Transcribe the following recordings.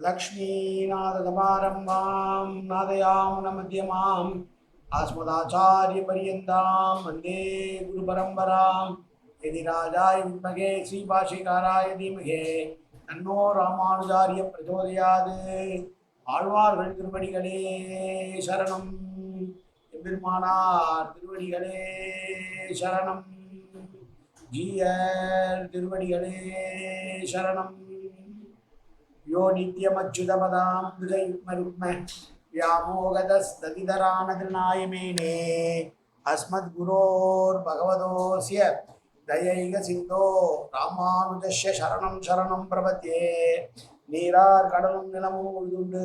लक्ष्मीनाथसमारम्भां नादयामुनमध्यमाम् अस्मदाचार्यपर्यन्तां वन्दे गुरुपरम्परां यदि राजाय विद्महे श्रीभाषिकाराय धीमहे தன்னோ ராமானுஜாரிய பிரச்சோதயாது ஆழ்வார்கள் திருவடிகளே சரணம் எம்பெருமானார் திருவடிகளே சரணம் ஜீயர் திருவடிகளே சரணம் யோ நித்யமச்சுதபதாம் யுகயுக்மருக்ம व्यामोगतस्तदितरानकृनायमेने अस्मद्गुरोर् भगवतोऽस्य दयैकसिन्धो रामानुजस्य शरणं சரணம் प्रपद्ये। நீரார் கடலும் நிலமும் உழுதுண்டு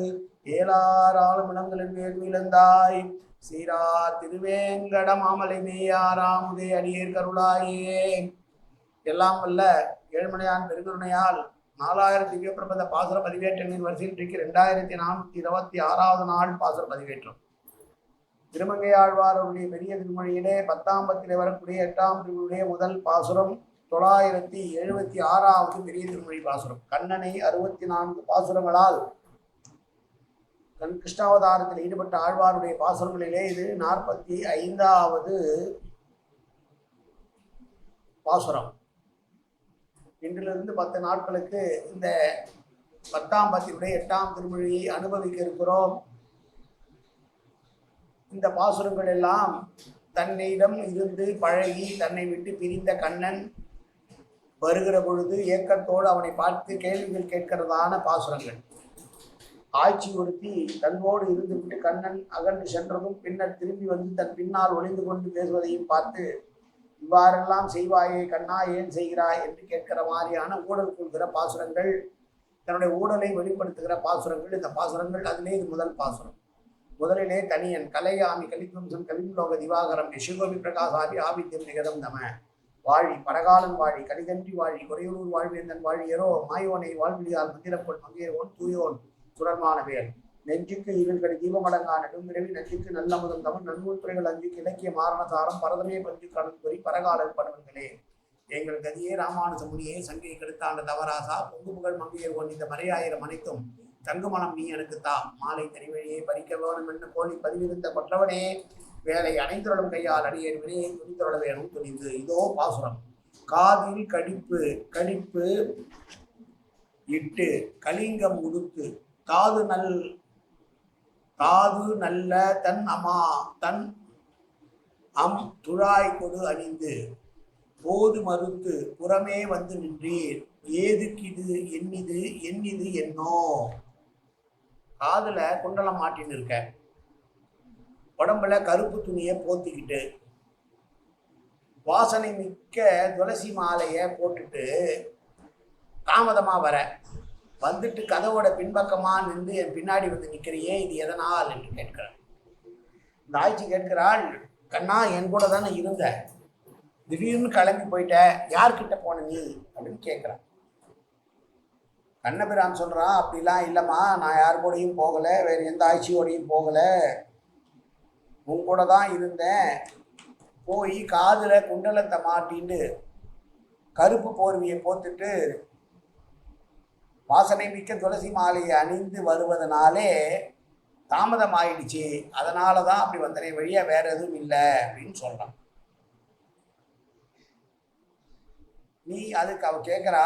ஏழார் ஆளும் இடங்களில் வேள்விழந்தாய் சீரா திருவேங்கட மாமலை மேயாராமுதே அடியேர் கருளாயே எல்லாம் வல்ல ஏழ்மலையான் பெருங்கருணையால் நாலாயிரம் திவ்ய பிரபந்த பாசுர பதிவேற்றங்களின் வரிசையில் இன்றைக்கு ரெண்டாயிரத்தி நானூற்றி இருபத்தி ஆறாவது நாள் பாசுர பதிவேற்றம். திருமங்கையாழ்வாருடைய பெரிய திருமொழியிலே பத்தாம் பத்திலே வரக்கூடிய எட்டாம் திருமொழியே முதல் பாசுரம் தொள்ளாயிரத்தி எழுபத்தி ஆறாவது பெரிய திருமொழி பாசுரம். கண்ணனை அறுபத்தி நான்கு பாசுரங்களால் கண் கிருஷ்ணாவதாரத்தில் ஈடுபட்ட ஆழ்வாருடைய பாசுரங்களிலே இது நாற்பத்தி ஐந்தாவது பாசுரம். இன்றிலிருந்து பத்து நாட்களுக்கு இந்த பத்தாம் பத்தியுடைய எட்டாம் திருமொழியை அனுபவிக்க இருக்கிறோம் இந்த பாசுரங்கள் எல்லாம் தன்னிடம் இருந்து பழகி தன்னை விட்டு பிரிந்த கண்ணன் வருகிற பொழுது ஏக்கத்தோடு அவனை பார்த்து கேள்விகள் கேட்கிறதான பாசுரங்கள். ஆட்சி ஒருத்தி தன்னோடு இருந்துவிட்டு கண்ணன் அகன்று சென்றதும் பின்னர் திரும்பி வந்து தன் பின்னால் ஒளிந்து கொண்டு பேசுவதையும் பார்த்து இவ்வாறெல்லாம் செய்வாயே கண்ணா ஏன் செய்கிறாய் என்று கேட்கிற மாதிரியான ஊடல் கொள்கிற பாசுரங்கள் தன்னுடைய ஊடலை வெளிப்படுத்துகிற பாசுரங்கள் இந்த பாசுரங்கள் அதிலே இது முதல் பாசுரம். முதலிலே தனியன் கலையாமி கலித்வம்சம் கலிம்லோக திவாகரம் யசுகோபி பிரகாசாபி ஆபித்யம் நிகதம் நம. வாழி பரகாலன் வாழி கலிகன்றி வாழி குறையூர் வாழ்வேந்தன் வாழியரோ மாயோனை வாழ்விழியால் மந்திரப்பொன் மங்கையரோன் தூயோன் சுடர்மான வேல் நெஞ்சுக்கு இருள்கடி தீபமடங்கா நெடும்பிறவி நெஞ்சுக்கு நல்லமுதம் தமிழ் நன்னூல் துறைகள் அஞ்சுக்கு இலக்கிய மாரணசாரம் பரதமே பஞ்சு கடற்பொறி பரகாலன் படுவர்களே எங்கள் கதியே ராமானுஜ முனியே சங்கை கெடுத்தாண்ட தவராசா பொங்கு புகழ் மங்கையர் கொண்டிந்த இந்த மறையாயிரம் அனைத்தும் தங்குமணம் நீ எனக்கு தா. மாலை தனிவழியை பறிக்க வேணும் என்று கோழி பதிவிருந்த கொற்றவனே வேலை அனைத்துரளும் கையால் அடியேன் வினையை துணித்துரள வேணும் துணிந்து. இதோ பாசுரம். காதில் கடிப்பு கடிப்பு இட்டு கலிங்கம் உடுத்து காது நல் தாது நல்ல தன் அமா தன் அம் துழாய் கொடு அணிந்து போது மறுத்து புறமே வந்து நின்றீர். ஏதுக்கிது என்னிது என்னிது என்னோ? காதுல குண்டலம் மாட்டின்னு இருக்க. உடம்புல கருப்பு துணியை போத்திக்கிட்டு வாசனை மிக்க துளசி மாலையை போட்டுட்டு தாமதமா வர. வந்துட்டு கதவோட பின்பக்கமாக நின்று என் பின்னாடி வந்து நிற்கிறியே இது எதனால் என்று கேட்கிறாள். இந்த ஆய்ச்சி கேட்கிறாள் கண்ணா என் கூட தானே இருந்த. திடீர்னு கிளம்பி போயிட்ட. யார்கிட்ட போன நீ? அப்படின்னு கேட்குறான் கண்ணபிரான் சொல்கிறான் அப்படிலாம் இல்லைம்மா நான் யார் கூடயும் போகலை வேறு எந்த ஆட்சியோடையும் போகலை. உன் கூட தான் இருந்தேன். போய் காதில் குண்டலத்தை மாட்டின்னு கருப்பு போர்வியை போத்துட்டு வாசனை மிக்க துளசி மாலையை அணிந்து வருவதனாலே தாமதம் ஆயிடுச்சு அதனால தான் அப்படி வந்தனே வழியாக வேற எதுவும் இல்லை அப்படின்னு சொல்கிறான் நீ அதுக்கு அவ கேட்குறா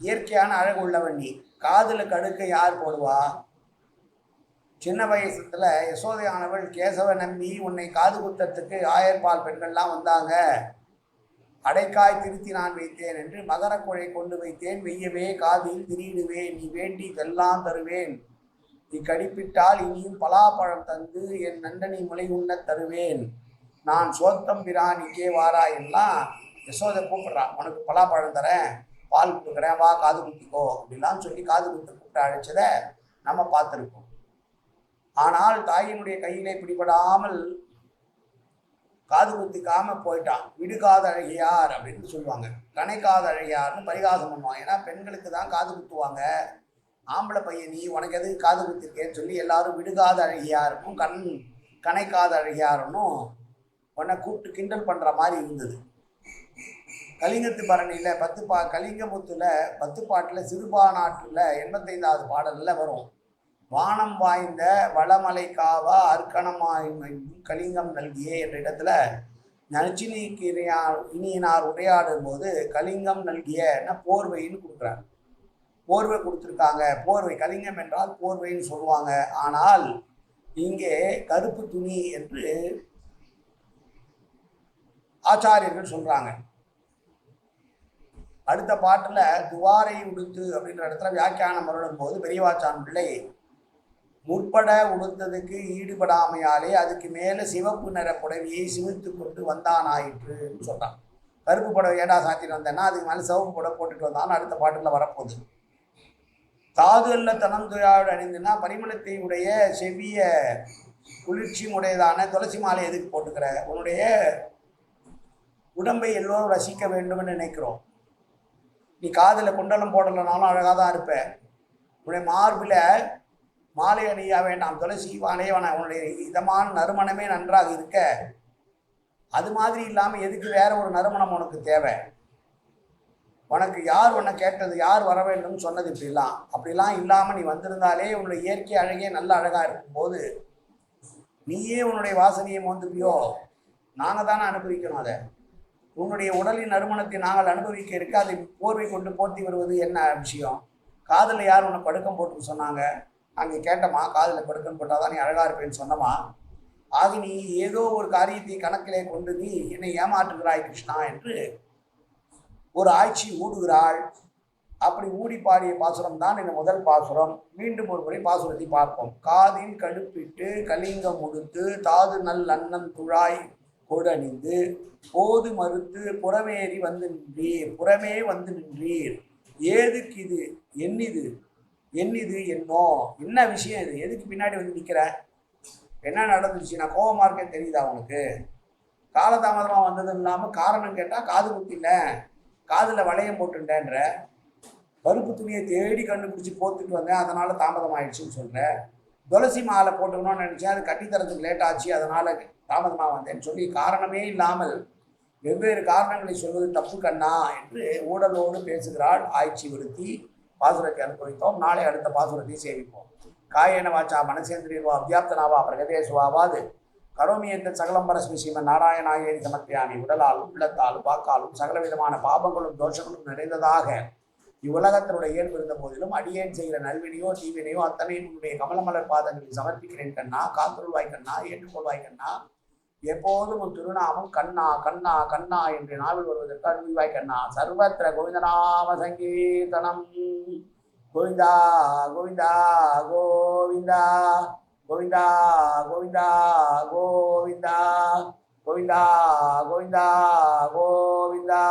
இயற்கையான அழகு உள்ளவன் நீ. காதில் கடுக்க யார் போடுவா? சின்ன வயசுல யசோதையானவள் கேசவ நம்பி உன்னை காது குத்தத்துக்கு ஆயர்பால் பெண்கள்லாம் வந்தாங்க. அடைக்காய் திருத்தி நான் வைத்தேன் என்று மகரக்குழை கொண்டு வைத்தேன். வெய்யவே காதில் திரியிடுவேன் நீ வேண்டி இதெல்லாம் தருவேன். நீ கடிப்பிட்டால் இனியும் பலாப்பழம் தந்து என் நண்டனி முளை உண்ணத் தருவேன். நான் சோத்தம் பிரான் இங்கே வாரா எல்லாம் யசோதை கூப்பிட்றான் உனக்கு பலாப்பழம் தரேன். பால் கொடுக்குறேன். வா காது குத்திக்கோ. அப்படிலாம் சொல்லி காது குத்து கூப்பிட்டு அழைச்சதை நம்ம பார்த்துருக்கோம். ஆனால் தாயினுடைய கையிலே பிடிபடாமல் காது குத்திக்காம போயிட்டான். விடுகாத அழகியார் அப்படின்னு சொல்லுவாங்க. கணைக்காத அழகியார்னு பரிகாசம் பண்ணுவாங்க. ஏன்னா பெண்களுக்கு தான் காது குத்துவாங்க. ஆம்பளை பையன் நீ உனக்கு எதுக்கு காது குத்திருக்கேன்னு சொல்லி எல்லாரும் விடுகாத அழகியாருக்கும் கண் கணைக்காத அழகியாருன்னும் உன்னை கூப்பிட்டு கிண்டல் பண்ணுற மாதிரி இருந்தது. கலிங்கத்து பரணியில் பத்து பா கலிங்கமுத்தில் பத்து பாட்டில் சிறுபா நாட்டில் எண்பத்தைந்தாவது பாடலில் வரும். வானம் வாய்ந்த வளமலை காவா அர்க்கணமாயும் கலிங்கம் நல்கியே என்ற இடத்துல நச்சினிக்கு கிரியார் இனியினார் உரையாடும் போது கலிங்கம் நல்கியன்னா போர்வைன்னு கொடுக்குறாங்க. போர்வை கொடுத்துருக்காங்க. போர்வை கலிங்கம் என்றால் போர்வைன்னு சொல்லுவாங்க. ஆனால் இங்கே கருப்பு துணி என்று ஆச்சாரியர்கள் சொல்றாங்க. அடுத்த பாட்டில் துவாரை உடுத்து அப்படின்ற இடத்துல வியாக்கியானம் வருடும் போது பெரியவாச்சான் பிள்ளை முற்பட உடுத்ததுக்கு ஈடுபடாமையாலே அதுக்கு மேலே சிவப்பு நிற புடவையை சிவித்து கொண்டு வந்தானாயிற்றுன்னு சொல்கிறான் கருப்பு புடவை ஏடா சாத்திட்டு வந்தேன்னா அதுக்கு மேலே சிவப்பு புடவை போட்டுட்டு வந்தான்னு அடுத்த பாட்டில் வரப்போகுது. தாது அல்ல தனம் துயாவோடு அணிந்துன்னா பரிமளத்தை உடைய செவிய குளிர்ச்சி உடையதான துளசி மாலை எதுக்கு போட்டுக்கிற? உன்னுடைய உடம்பை எல்லோரும் ரசிக்க வேண்டும்னு நினைக்கிறோம். நீ காதில் குண்டலம் போடலைனாலும் அழகாக தான் இருப்ப. உன்னுடைய மார்பில் மாலை அணிய வேண்டாம் துளசி மாலை வேணாம் உன்னுடைய இதமான நறுமணமே நன்றாக இருக்க. அது மாதிரி இல்லாமல் எதுக்கு வேற ஒரு நறுமணம் உனக்கு தேவை? உனக்கு யார் உன்னை கேட்டது யார் வர வேண்டும் சொன்னது இப்படிலாம். அப்படிலாம் இல்லாமல் நீ வந்திருந்தாலே உன்னுடைய இயற்கை அழகே நல்ல அழகாக இருக்கும்போது நீயே உன்னுடைய வாசனையை மோந்துப்பியோ? நாங்கள் தானே அனுபவிக்கணும் அதை. உன்னுடைய உடலின் நறுமணத்தை நாங்கள் அனுபவிக்க இருக்க அதை போர்வை கொண்டு போர்த்தி வருவது என்ன விஷயம்? காதில் யார் உன்னை படுக்கம் போட்டு சொன்னாங்க? அங்கே கேட்டமா காதில் படுக்கன்னு போட்டால் தான் நீ அழகாக இருப்பேன்னு சொன்னமா ஆக நீ ஏதோ ஒரு காரியத்தை கணக்கிலே கொண்டு நீ என்னை ஏமாற்றுகிறாய் கிருஷ்ணா என்று ஒரு ஆட்சி ஊடுகிறாள். அப்படி ஊடி பாடிய பாசுரம் தான் இந்த முதல் பாசுரம். மீண்டும் ஒரு முறை பாசுரத்தை பார்ப்போம். காதில் கடுப்பிட்டு கலிங்கம் உடுத்து தாது நல் அன்னம் துழாய் கொடணிந்து போது மறுத்து புறமேறி வந்து நின்றீர். புறமே வந்து நின்றீர். ஏதுக்கு இது? என்னிது? என்னிது என்னோ? என்ன விஷயம் இது? எதுக்கு பின்னாடி வந்து நிற்கிற என்ன நடந்துச்சு? நான் கோபமாக இருக்கேன்னு தெரியுதா உனக்கு? காலதாமதமாக வந்தது இல்லாமல் காரணம் கேட்டால் காது குத்தில காதில் வளையம் போட்டுட்டேன்ற. கருப்பு துணியை தேடி கண்டுபிடிச்சி போத்துட்டு வந்தேன். அதனால் தாமதம் ஆயிடுச்சுன்னு சொல்கிறேன் துளசி மாலை போட்டுக்கணும்னு நினச்சேன். அது கட்டித்தரத்துக்கு லேட் ஆச்சு. அதனால் தாமதமாக வந்தேன்னு சொல்லி காரணமே இல்லாமல் வெவ்வேறு காரணங்களை சொல்வது தப்பு கண்ணா என்று ஊடலோடு பேசுகிறாள் ஆய்ச்சி விருத்தி பாசுரத்தை அனுபவித்தோம். நாளை அடுத்த பாசுரத்தை சேவிப்போம் காயன வாச்சா மனசேந்திரியவா அத்தியாப்தனாவா பிரகதேசுவாவாது. கரோமி என்ற சகலம் பரஸ்மி ஸ்ரீமன் நாராயணாயேரி சமர்ப்பியாமி. உடலாலும் உள்ளத்தாலும் வாக்காலும் சகல விதமான பாபங்களும் தோஷங்களும் நிறைந்ததாக இவ்வுலகத்தினுடைய இயல்பு இருந்த போதிலும் அடியேன் செய்கிற நல்வினையோ தீவினையோ அத்தனையும் உன்னுடைய கமலமலர் பாதங்களில் சமர்ப்பிக்கிறேன் கண்ணா. காத்துருள்வாய் கண்ணா ஏற்றுக்கொள்வாய் கண்ணா. எப்போதும் உன் திருநாமம் கண்ணா கண்ணா கண்ணா என்று நாவில் வருவதற்கு அருள்வாய் கண்ணா. சர்வத்திர கோவிந்தநாம சங்கீர்த்தனம். கோவிந்தா கோவிந்தா கோவிந்தா கோவிந்தா கோவிந்தா கோவிந்தா கோவிந்தா கோவிந்தா கோவிந்தா.